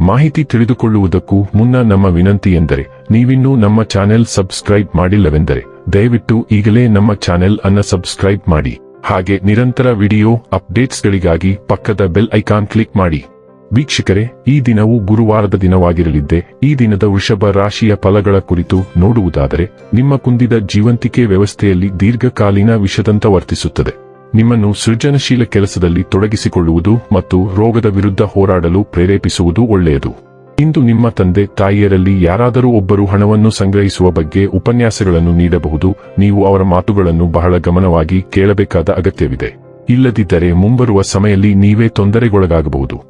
ಮಾಹಿತಿ ತಿಳಿದುಕೊಳ್ಳುವುದಕ್ಕೂ ಮುನ್ನ ನಮ್ಮ ವಿನಂತಿ ಎಂದರೆ, ನೀವಿನ್ನೂ ನಮ್ಮ ಚಾನೆಲ್ ಸಬ್ಸ್ಕ್ರೈಬ್ ಮಾಡಿಲ್ಲವೆಂದರೆ, ದಯವಿಟ್ಟು ಈಗಲೇ ನಮ್ಮ ಚಾನೆಲ್ ಅನ್ನ ಸಬ್ಸ್ಕ್ರೈಬ್ ಮಾಡಿ. ಹಾಗೆ ನಿರಂತರ ವಿಡಿಯೋ ಅಪ್ಡೇಟ್ಸ್ಗಳಿಗಾಗಿ ಪಕ್ಕದ ಬೆಲ್ ಐಕಾನ್ ಕ್ಲಿಕ್ ಮಾಡಿ. ವೀಕ್ಷಕರೇ, ಈ ದಿನವು ಗುರುವಾರದ ದಿನವಾಗಿರಲಿದ್ದೆ, ಈ ದಿನದ ವೃಷಭ ರಾಶಿಯ ಫಲಗಳ ಕುರಿತು ನೋಡುವುದಾದರೆ, ನಿಮ್ಮ ಕುಂದಿದ ಜೀವಂತಿಕೆ ವ್ಯವಸ್ಥೆಯಲ್ಲಿ ದೀರ್ಘಕಾಲೀನ ವಿಷದಂತ ವರ್ತಿಸುತ್ತದೆ. ನಿಮ್ಮನ್ನು ಸೃಜನಶೀಲ ಕೆಲಸದಲ್ಲಿ ತೊಡಗಿಸಿಕೊಳ್ಳುವುದು ಮತ್ತು ರೋಗದ ವಿರುದ್ಧ ಹೋರಾಡಲು ಪ್ರೇರೇಪಿಸುವುದು ಒಳ್ಳೆಯದು. ಇಂದು ನಿಮ್ಮ ತಂದೆ ತಾಯಿಯರಲ್ಲಿ ಯಾರಾದರೂ ಒಬ್ಬರು ಹಣವನ್ನು ಸಂಗ್ರಹಿಸುವ ಬಗ್ಗೆ ಉಪನ್ಯಾಸಗಳನ್ನು ನೀಡಬಹುದು, ನೀವು ಅವರ ಮಾತುಗಳನ್ನು ಬಹಳ ಗಮನವಾಗಿ ಕೇಳಬೇಕಾದ ಅಗತ್ಯವಿದೆ. ಇಲ್ಲದಿದ್ದರೆ ಮುಂಬರುವ ಸಮಯದಲ್ಲಿ ನೀವೇ ತೊಂದರೆಗೊಳಗಾಗಬಹುದು.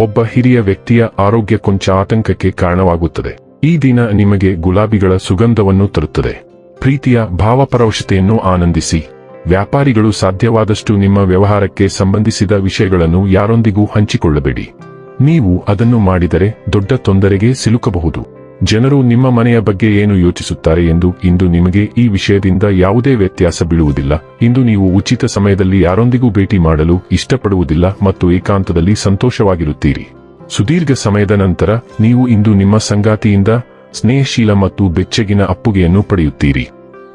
ಒಬ್ಬ ಹಿರಿಯ ವ್ಯಕ್ತಿಯ ಆರೋಗ್ಯ ಕೊಂಚ ಆತಂಕಕ್ಕೆ ಕಾರಣವಾಗುತ್ತದೆ. ಈ ದಿನ ನಿಮಗೆ ಗುಲಾಬಿಗಳ ಸುಗಂಧವನ್ನು ತರುತ್ತದೆ. ಪ್ರೀತಿಯ ಭಾವಪರವಶತೆಯನ್ನು ಆನಂದಿಸಿ. ವ್ಯಾಪಾರಿಗಳು ಸಾಧ್ಯವಾದಷ್ಟು ನಿಮ್ಮ ವ್ಯವಹಾರಕ್ಕೆ ಸಂಬಂಧಿಸಿದ ವಿಷಯಗಳನ್ನು ಯಾರೊಂದಿಗೂ ಹಂಚಿಕೊಳ್ಳಬೇಡಿ. ನೀವು ಅದನ್ನು ಮಾಡಿದರೆ ದೊಡ್ಡ ತೊಂದರೆಗೆ ಸಿಲುಕಬಹುದು. ಜನರು ನಿಮ್ಮ ಮನೆಯ ಬಗ್ಗೆ ಏನು ಯೋಚಿಸುತ್ತಾರೆ ಎಂದು ಇಂದು ನಿಮಗೆ ಈ ವಿಷಯದಿಂದ ಯಾವುದೇ ವ್ಯತ್ಯಾಸ ಬೀಳುವುದಿಲ್ಲ. ಇಂದು ನೀವು ಉಚಿತ ಸಮಯದಲ್ಲಿ ಯಾರೊಂದಿಗೂ ಭೇಟಿ ಮಾಡಲು ಇಷ್ಟಪಡುವುದಿಲ್ಲ ಮತ್ತು ಏಕಾಂತದಲ್ಲಿ ಸಂತೋಷವಾಗಿರುತ್ತೀರಿ. ಸುದೀರ್ಘ ಸಮಯದ ನಂತರ ನೀವು ಇಂದು ನಿಮ್ಮ ಸಂಗಾತಿಯಿಂದ ಸ್ನೇಹಶೀಲ ಮತ್ತು ಬೆಚ್ಚಗಿನ ಅಪ್ಪುಗೆಯನ್ನು ಪಡೆಯುತ್ತೀರಿ.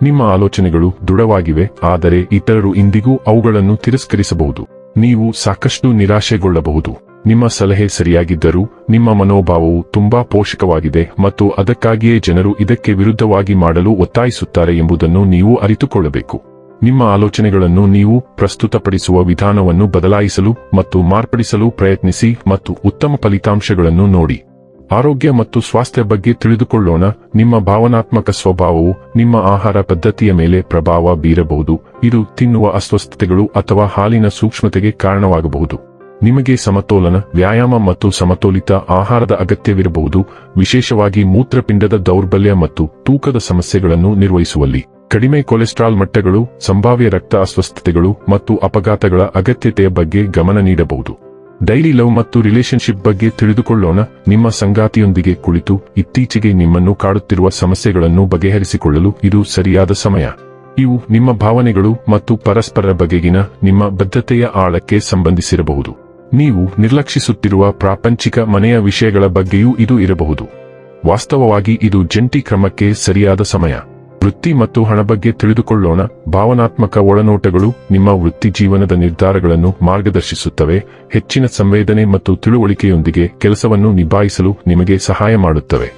ನಿಮ್ಮ ಆಲೋಚನೆಗಳು ದೃಢವಾಗಿವೆ, ಆದರೆ ಇತರರು ಇಂದಿಗೂ ಅವುಗಳನ್ನು ತಿರಸ್ಕರಿಸಬಹುದು. ನೀವು ಸಾಕಷ್ಟು ನಿರಾಶೆಗೊಳ್ಳಬಹುದು. ನಿಮ್ಮ ಸಲಹೆ ಸರಿಯಾಗಿದ್ದರೂ, ನಿಮ್ಮ ಮನೋಭಾವವು ತುಂಬಾ ಪೋಷಕವಾಗಿದೆ ಮತ್ತು ಅದಕ್ಕಾಗಿಯೇ ಜನರು ಇದಕ್ಕೆ ವಿರುದ್ಧವಾಗಿ ಮಾಡಲು ಒತ್ತಾಯಿಸುತ್ತಾರೆ ಎಂಬುದನ್ನು ನೀವು ಅರಿತುಕೊಳ್ಳಬೇಕು. ನಿಮ್ಮ ಆಲೋಚನೆಗಳನ್ನು ನೀವು ಪ್ರಸ್ತುತಪಡಿಸುವ ವಿಧಾನವನ್ನು ಬದಲಾಯಿಸಲು ಮತ್ತು ಮಾರ್ಪಡಿಸಲು ಪ್ರಯತ್ನಿಸಿ ಮತ್ತು ಉತ್ತಮ ಫಲಿತಾಂಶಗಳನ್ನು ನೋಡಿ. ಆರೋಗ್ಯ ಮತ್ತು ಸ್ವಾಸ್ಥ್ಯ ಬಗ್ಗೆ ತಿಳಿದುಕೊಳ್ಳೋಣ. ನಿಮ್ಮ ಭಾವನಾತ್ಮಕ ಸ್ವಭಾವವು ನಿಮ್ಮ ಆಹಾರ ಪದ್ಧತಿಯ ಮೇಲೆ ಪ್ರಭಾವ ಬೀರಬಹುದು. ಇದು ತಿನ್ನುವ ಅಸ್ವಸ್ಥತೆಗಳು ಅಥವಾ ಹಾಲಿನ ಸೂಕ್ಷ್ಮತೆಗೆ ಕಾರಣವಾಗಬಹುದು. ನಿಮಗೆ ಸಮತೋಲನ, ವ್ಯಾಯಾಮ ಮತ್ತು ಸಮತೋಲಿತ ಆಹಾರದ ಅಗತ್ಯವಿರಬಹುದು. ವಿಶೇಷವಾಗಿ ಮೂತ್ರಪಿಂಡದ ದೌರ್ಬಲ್ಯ ಮತ್ತು ತೂಕದ ಸಮಸ್ಯೆಗಳನ್ನು ನಿರ್ವಹಿಸುವಲ್ಲಿ. ಕಡಿಮೆ ಕೊಲೆಸ್ಟ್ರಾಲ್ ಮಟ್ಟಗಳು, ಸಂಭಾವ್ಯ ರಕ್ತ ಅಸ್ವಸ್ಥತೆಗಳು ಮತ್ತು ಅಪಘಾತಗಳ ಅಗತ್ಯತೆಯ ಬಗ್ಗೆ ಗಮನ ನೀಡಬಹುದು. ಡೈಲಿ ಲವ್ ಮತ್ತು ರಿಲೇಶನ್ಶಿಪ್ ಬಗ್ಗೆ ತಿಳಿದುಕೊಳ್ಳೋಣ. ನಿಮ್ಮ ಸಂಗಾತಿಯೊಂದಿಗೆ ಕುಳಿತು ಇತ್ತೀಚೆಗೆ ನಿಮ್ಮನ್ನು ಕಾಡುತ್ತಿರುವ ಸಮಸ್ಯೆಗಳನ್ನು ಬಗೆಹರಿಸಿಕೊಳ್ಳಲು ಇದು ಸರಿಯಾದ ಸಮಯ. ಇವು ನಿಮ್ಮ ಭಾವನೆಗಳು ಮತ್ತು ಪರಸ್ಪರ ಬಗೆಗಿನ ನಿಮ್ಮ ಬದ್ಧತೆಯ ಆಳಕ್ಕೆ ಸಂಬಂಧಿಸಿರಬಹುದು. ನೀವು ನಿರ್ಲಕ್ಷಿಸುತ್ತಿರುವ ಪ್ರಾಪಂಚಿಕ ಮನೆಯ ವಿಷಯಗಳ ಬಗ್ಗೆಯೂ ಇದು ಇರಬಹುದು. ವಾಸ್ತವವಾಗಿ ಇದು ಜಂಟಿ ಕ್ರಮಕ್ಕೆ ಸರಿಯಾದ ಸಮಯ. ವೃತ್ತಿ ಮತ್ತು ಹಣ ಬಗ್ಗೆ ತಿಳಿದುಕೊಳ್ಳೋಣ. ಭಾವನಾತ್ಮಕ ಒಳನೋಟಗಳು ನಿಮ್ಮ ವೃತ್ತಿ ಜೀವನದ ನಿರ್ಧಾರಗಳನ್ನು ಮಾರ್ಗದರ್ಶಿಸುತ್ತವೆ. ಹೆಚ್ಚಿನ ಸಂವೇದನೆ ಮತ್ತು ತಿಳುವಳಿಕೆಯೊಂದಿಗೆ ಕೆಲಸವನ್ನು ನಿಭಾಯಿಸಲು ನಿಮಗೆ ಸಹಾಯ ಮಾಡುತ್ತವೆ.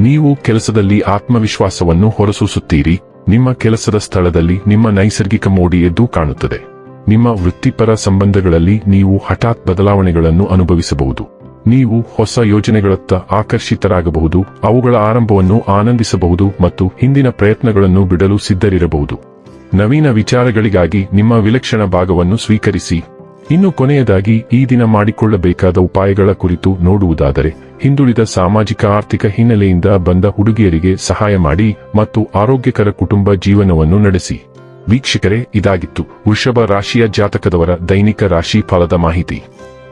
ನೀವು ಕೆಲಸದಲ್ಲಿ ಆತ್ಮವಿಶ್ವಾಸವನ್ನು ಹೊರಸೂಸುತ್ತೀರಿ. ನಿಮ್ಮ ಕೆಲಸದ ಸ್ಥಳದಲ್ಲಿ ನಿಮ್ಮ ನೈಸರ್ಗಿಕ ಮೋಡಿ ಎದ್ದು ಕಾಣುತ್ತದೆ. ನಿಮ್ಮ ವೃತ್ತಿಪರ ಸಂಬಂಧಗಳಲ್ಲಿ ನೀವು ಹಠಾತ್ ಬದಲಾವಣೆಗಳನ್ನು ಅನುಭವಿಸಬಹುದು. ನೀವು ಹೊಸ ಯೋಜನೆಗಳತ್ತ ಆಕರ್ಷಿತರಾಗಬಹುದು, ಅವುಗಳ ಆರಂಭವನ್ನು ಆನಂದಿಸಬಹುದು ಮತ್ತು ಹಿಂದಿನ ಪ್ರಯತ್ನಗಳನ್ನು ಬಿಡಲು ಸಿದ್ಧರಿರಬಹುದು. ನವೀನ ವಿಚಾರಗಳಿಗಾಗಿ ನಿಮ್ಮ ವಿಲಕ್ಷಣ ಭಾಗವನ್ನು ಸ್ವೀಕರಿಸಿ. ಇನ್ನು ಕೊನೆಯದಾಗಿ, ಈ ದಿನ ಮಾಡಿಕೊಳ್ಳಬೇಕಾದ ಉಪಾಯಗಳ ಕುರಿತು ನೋಡುವುದಾದರೆ, ಹಿಂದುಳಿದ ಸಾಮಾಜಿಕ ಆರ್ಥಿಕ ಹಿನ್ನೆಲೆಯಿಂದ ಬಂದ ಹುಡುಗಿಯರಿಗೆ ಸಹಾಯ ಮಾಡಿ ಮತ್ತು ಆರೋಗ್ಯಕರ ಕುಟುಂಬ ಜೀವನವನ್ನು ನಡೆಸಿ. ವೀಕ್ಷಕರೇ, ಇದಾಗಿತ್ತು ವೃಷಭ ರಾಶಿಯ ಜಾತಕದವರ ದೈನಿಕ ರಾಶಿ ಫಲದ ಮಾಹಿತಿ.